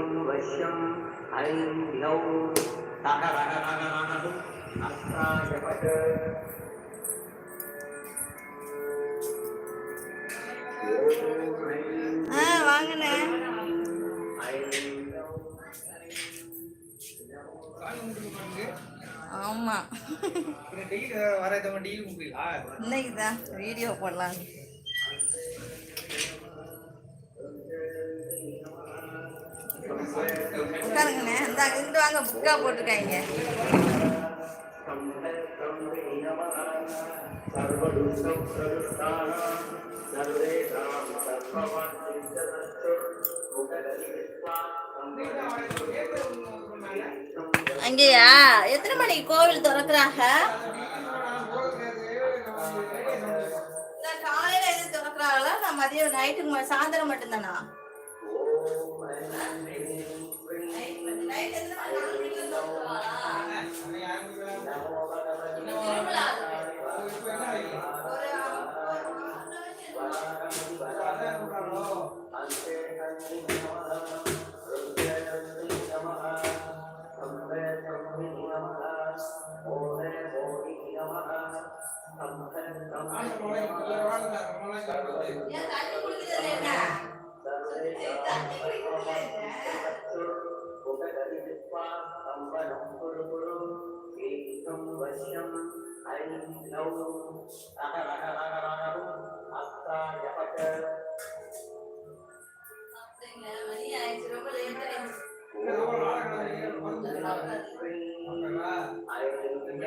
யுகம் வஷ்யம் ஐம் யௌ தக ரக ரக ரகு இன்னைக்குதான் வீடியோ போடலாம் உட்காருங்கண்ணே இந்த வாங்க புக்கா போட்டிருக்காங்க அங்கேயா? எத்தனை மணிக்கு கோவில் திறக்கிறாங்க? காலையில எதுவும் திறக்கிறாங்களா? நான் மதியம் நைட்டுக்கு சாயந்தரம் மட்டும்தானா? ஒரு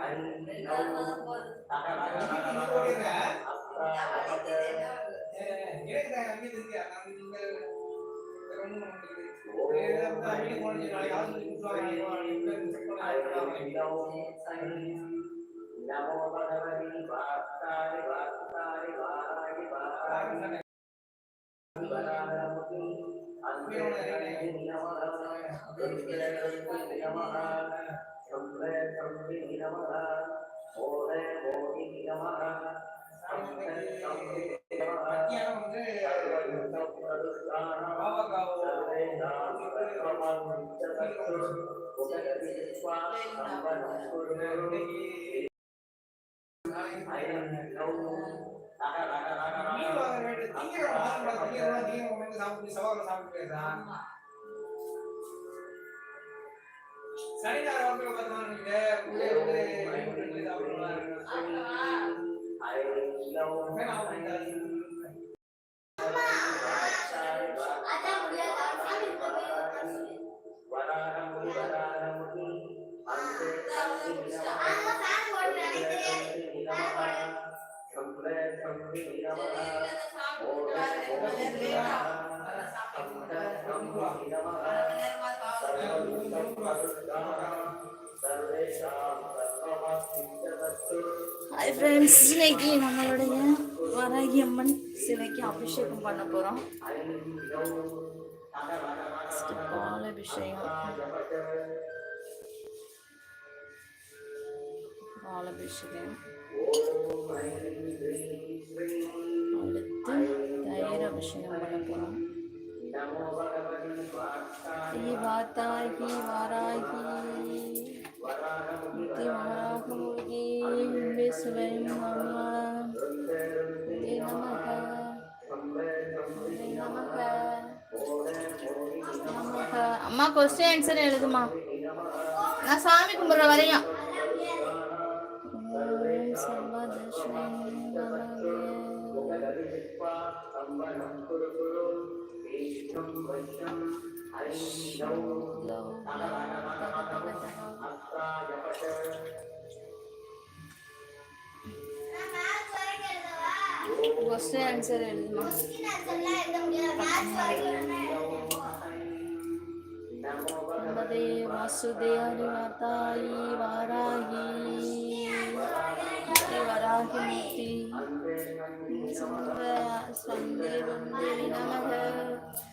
வைக்காத. நீங்க ஞாயிற்றுக்கிழமை அவரு நான் வாரேன் எழுதி ஆளே இனிமே வந்து ஞாயிற்றுக்கிழமை வாரத்துல பார்த்தோம்னா நீங்க உள்ளே வந்து வீட்டுல சாப்பிடலாம் சரி, இல்ல, ஹாய் ஃப்ரெண்ட்ஸ் இன்னைக்கு நம்மளுடைய வரகியம்மன் சிலைக்கு அபிஷேகம் பண்ண போகிறோம் பால் அபிஷேகம் பால் அபிஷேகம் அடுத்து தயிர் அபிஷேகம் பண்ண போகிறோம் வாத்தாகி வாராகி நித்தி விஸ்வம் விஸ்வை நம வே நமக நமக நமக அம்மா கொஸ்டின் ஆன்சர் எழுதுமா? நான் சாமி கும்பிட்ற வரையும். ஓம் சர்வதஷ்மை நமக கொஸ்டின் ஆன்சர் எழுதுமா நம்பதே வாசுதேவரி மாதாயி வாராகி ஸ்ரீ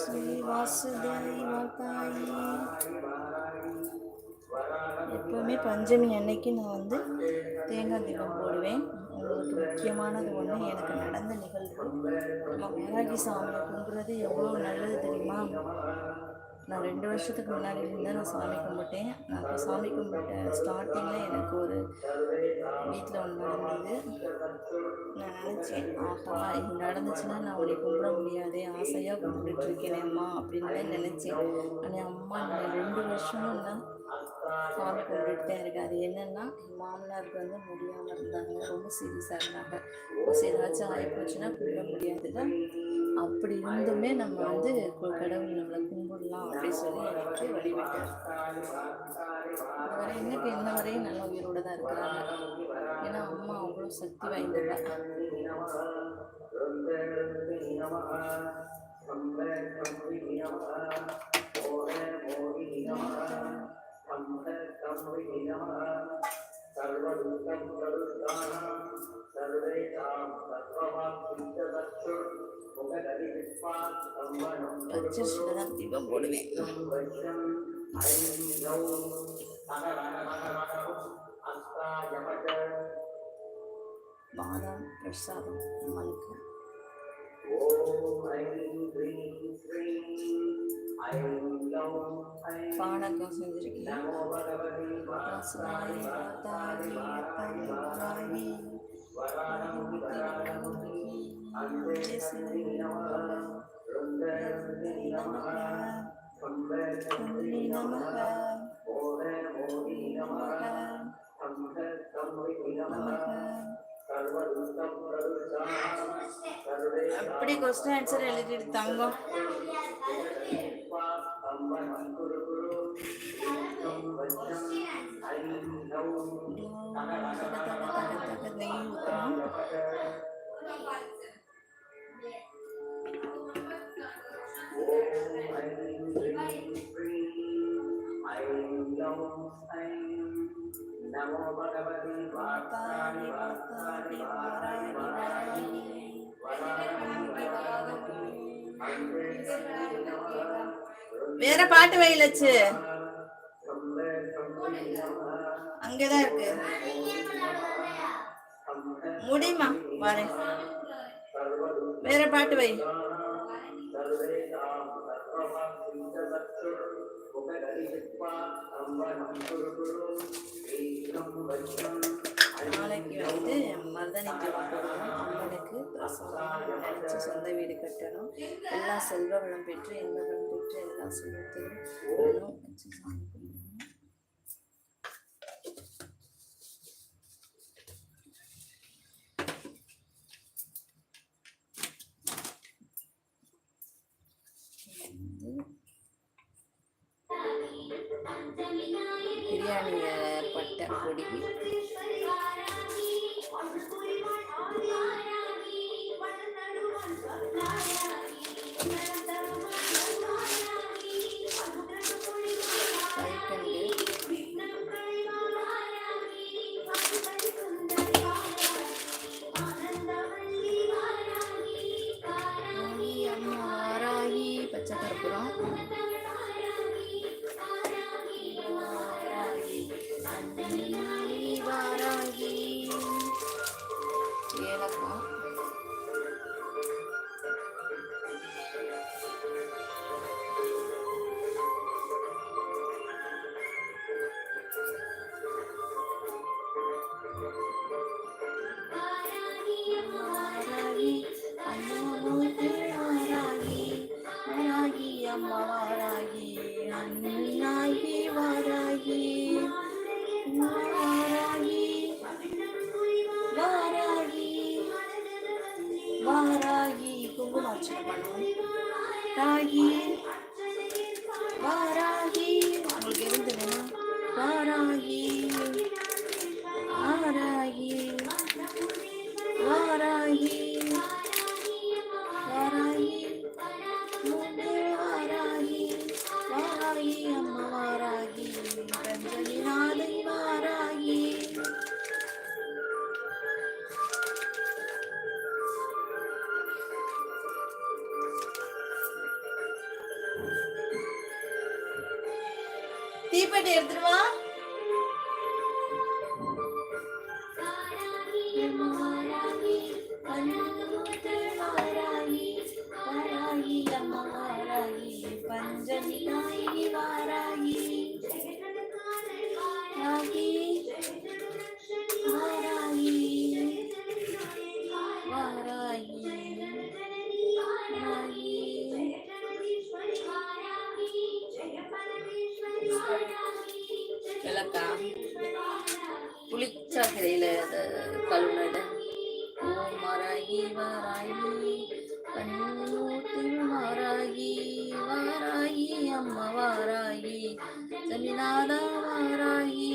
श्री வாசுதேவாய் எப்போவுமே பஞ்சமி அன்னைக்கு நான் வந்து தேங்காய் தீபம் போடுவேன். உங்களுக்கு முக்கியமானது ஒன்று எனக்கு நடந்த நிகழ்வு. நம்ம மகாராஜி சாமியை கும்பிட்றது எவ்வளோ நல்லது தெரியுமா? நான் ரெண்டு வருஷத்துக்கு முன்னாடி இருந்தால் நான் சாமி கும்பிட்டேன். நான் அப்போ சாமி கும்பிட்ட ஸ்டார்டிங்கில் எனக்கு ஒரு வீட்டில் ஒன்று நடந்தது. நான் நினச்சேன் ஆஹா இது நடந்துச்சுன்னா நான் உன்னை கும்பிட முடியாதே ஆசையாக கும்பிட்டுருக்கேனேம்மா அப்படின்னு நினச்சேன். ஆனால் அம்மா நான் ரெண்டு வருஷமும் நான் சாமி கும்பிட்டுட்டு தான் இருக்கு அது என்னன்னா என் மாமனாருக்கு வந்து முடியாமல் இருந்தாங்க. ரொம்ப சீரியஸாக இருந்தாங்க. ஏதாச்சும் ஆகி போச்சுன்னா கும்பிட தான் அப்படி இருந்துமே நம்ம வந்து கடவுள் நம்மளை கும்பிடலாம் அப்படின்னு சொல்லி எனக்கு வழிவிட்டார் வரை இன்னைக்கு இன்ன வரையும் நல்ல உயிரோட தான் இருக்கிறாங்க ஏன்னா அம்மா அவ்வளோ சக்தி வாய்ந்தவங்க பச்சரிசியில் தான் தீபம் போடுவேன் பாதாம் பிரசாதம் அம்மனுக்கு பானகம் செஞ்சிருக்கேன் நந்தினி நமக அப்படி கொஸ்டின் ஆன்சர் எழுதிட்டு தங்கம். நெய் ஊற்றணும் வாத்தாடி வாத்தாடி வாராடி வேற பாட்டு வயலச்சு. அங்கதான் இருக்கு. முடியுமா? வரேன் வேற பாட்டு வை. நாளைக்கு வந்து மருதனைக்கு போடணும் அம்மனுக்கு பிரசாதம் நினைச்சு சொந்த வீடு கட்டணும். எல்லா செல்வ பெற்று இன்பங்களும் பெற்று எல்லா செல்வத்தையும் வச்சு சாமி பட்டை ஏலக்காய் வாராகி, ராகி தீப்பெட்டி எடுத்துருவா புளிச்சாக்கரையில் கழுவுனது ஓம் வாராகி வாராகி கண்ணூத்தில் வாராகி வாராகி அம்மா வாராகி ஜமிநாதா வாராகி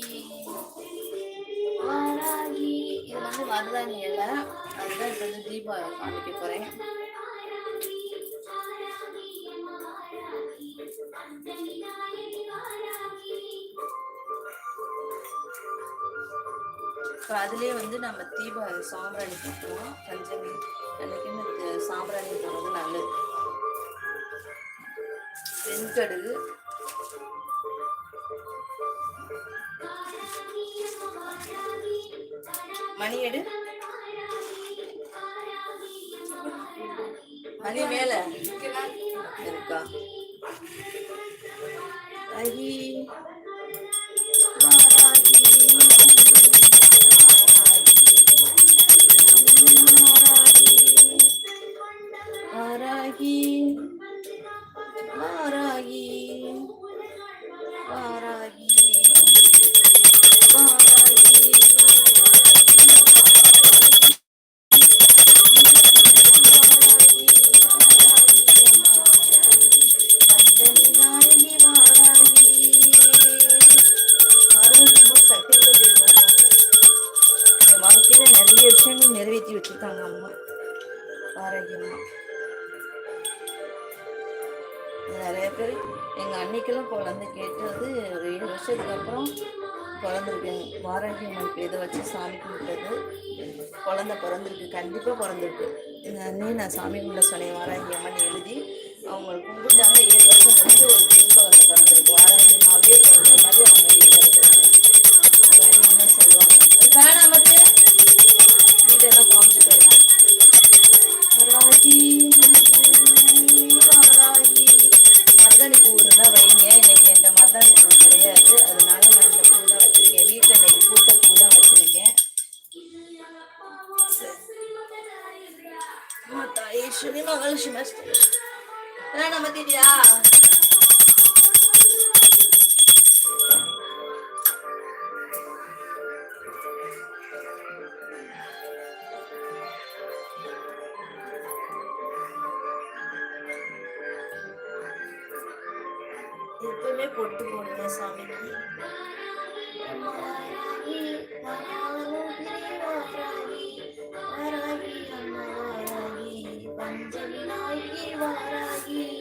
வாராகி வாராகி இது வந்து மருதாணி இலை அதுதான் இப்போ வந்து தீபாவளி காமிக்க போகிறேன் இப்போ அதுலேயே வந்து நம்ம தீப சாம்பிராணி போட்டுருவோம். பஞ்சமி அன்னைக்குன்னு சாம்பிராணி போடுறது நல்லது. வெண்கடுகு மணி எடு மணி மேல. இருக்கா? அஹி எங்கள் அன்னைக்கெல்லாம் குழந்தை கேட்டது ஒரு ஏழு வருஷத்துக்கு அப்புறம் பிறந்திருக்கு வாராகியம்மனுக்கு இதை வச்சு சாமி கும்பிட்டது. குழந்த பிறந்திருக்கு. கண்டிப்பாக பிறந்திருக்கு. எங்கள் அண்ணே நான் சாமி கும்பிட சொன்னேன். வாராகியம்மன் எழுதி. அவங்க கும்பிட்டாங்க. ஏழு வருஷம் கழிச்சு ஒரு கும்பகம் எப்பவுமே பொட்டு போடுங்க சாமிக்கு வாராகி, மகாலோகினி